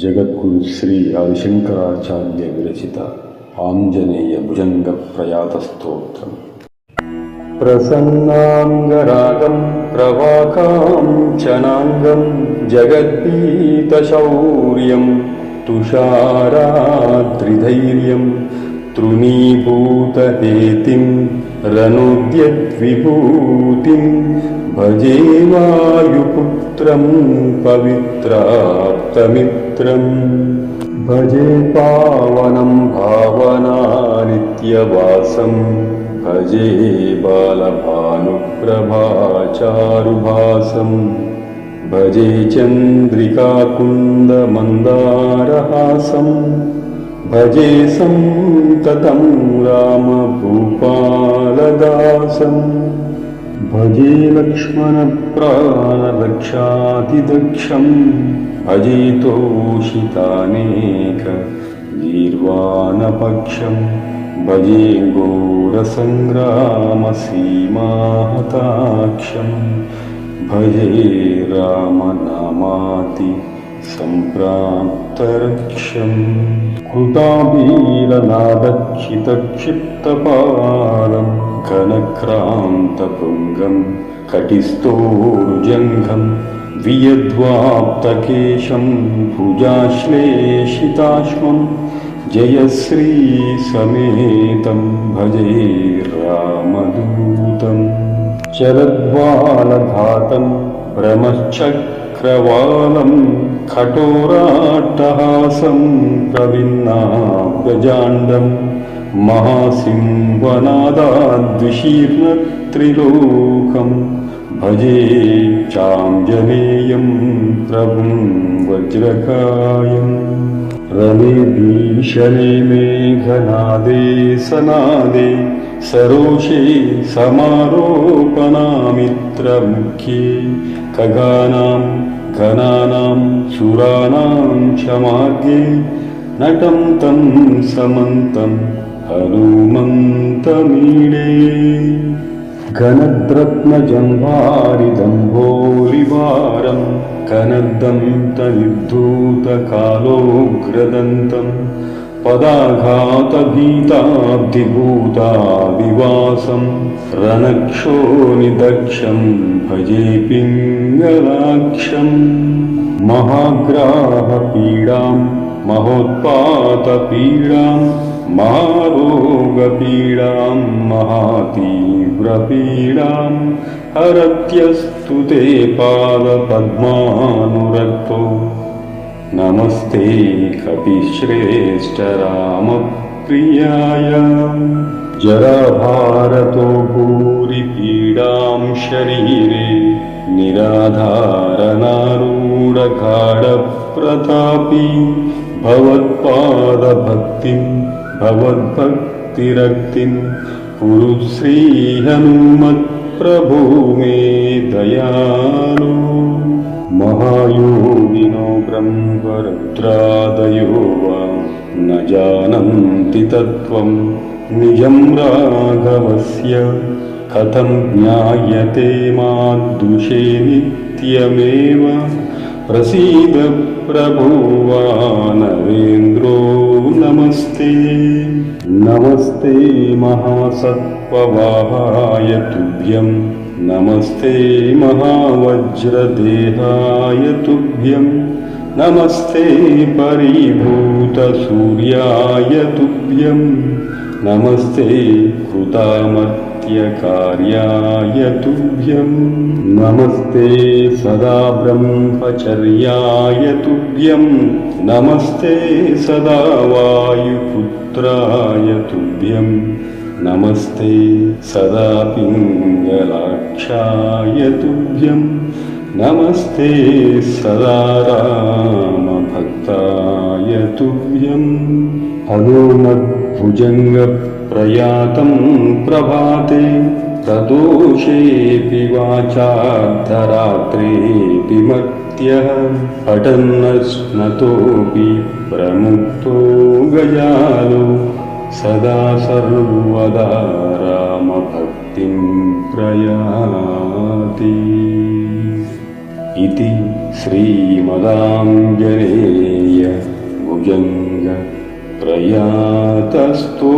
जगद्गुरुश्री आविशङ्कराचार्यविरचित आञ्जनेय भुजङ्गप्रयातस्तोत्रम्। प्रसन्नाङ्गरागम् प्रवाकाञ्चनाङ्गम् जगद्बीतशौर्यम् तुषारात्रिधैर्यम् तृणीभूतहेतिम् रनोद्यद्विभूतिम् భజే వాయుపుత్రం పవిత్రాప్తమిత్రం భజే పావనం భావనానిత్యవాసం భజే బాలభానుప్రభాచారుభాసం భజే చంద్రికాకుందమందారహాసం భజే సంతతం भजे लक्ष्मणप्राणदक्षातिदक्षं अजितोषितानेक गीर्वाणपक्षम् भजे घोरसङ्ग्रामसीमाहताक्षम् भजे रामनामाति सम्प्राप्तरक्षम् कृताबीलनादक्षितक्षिप्तपालं घनक्रान्तपुङ्गं कटिस्थोरुजङ्घं वियद्वाप्तकेशं भुजाश्लेषिताश्वं जयश्रीसमेतं भजे रामदूतं शरद्वालघातं भ्रमश्चक्रवालं कठोराट्टहासं प्रविन्नाब्दजाण्डं महासिंहनादाद्विशीर्णत्रिलोकं भजे चाञ्जनेयं प्रभुं वज्रकायम् रमे भीषणे मेघनादे सनादे सरोषे समारोपणामित्रमुख्ये खगानां घनानां सुराणां च मार्गे नटं तं समन्तं हनुमन्तमीडे। घनद्रत्नजम्भारिदम्भोलिवारं कनद्दं तनिद्धूतकालोग्रदन्तं पदाघातभीताब्धिभूतादिवासं रणक्षोनिदक्षं भजे पिङ्गलाक्षम् महाग्राहपीडां महोत्पातपीडां महारोगपीडां महातीव्रपीडां हरत्यस्तु ते पादपद्मानुरक्तो नमस्ते कपिश्रेष्ठरामप्रियाय। जराभारतो भूरिपीडां शरीरे निराधारनारूढगाढप्रतापी भवत्पादभक्तिं भवद्भक्तिरक्तिं कुरु श्रीहनुमत्प्रभो मे दयालु महायोगिनो ब्रह्मरुद्रादयो वा न जानन्ति तत्त्वं। निजं राघवस्य कथं ज्ञायते मादृशे नित्यमेव। प्रसीद प्रभो वा नरेन्द्रो नमस्ते। नमस्ते महासत्त्ववाहाय तुभ्यं नमस्ते महावज्रदेहाय तुभ्यं। नमस्ते परिभूतसूर्याय तुभ्यं। नमस्ते कृतामर्त्यकार्याय तुभ्यं। नमस्ते सदा ब्रह्मचर्याय तुभ्यं। नमस्ते सदा वायुपुत्राय तुभ्यं नमस्ते सदा पिङ्गलाक्षाय तुभ्यं। नमस्ते सदा रामभक्ताय तुभ्यम् हनुमद्भुजङ्गप्रयातं प्रभाते प्रदोषेऽपि वाचार्धरात्रेऽपि मर्त्यः। पठन्नस्नतोऽपि प्रमुक्तो गजालो सदा सर्वदा रामभक्तिं प्रयाति। इति श्रीमदाङ्गुजङ्ग प्रयातस्तु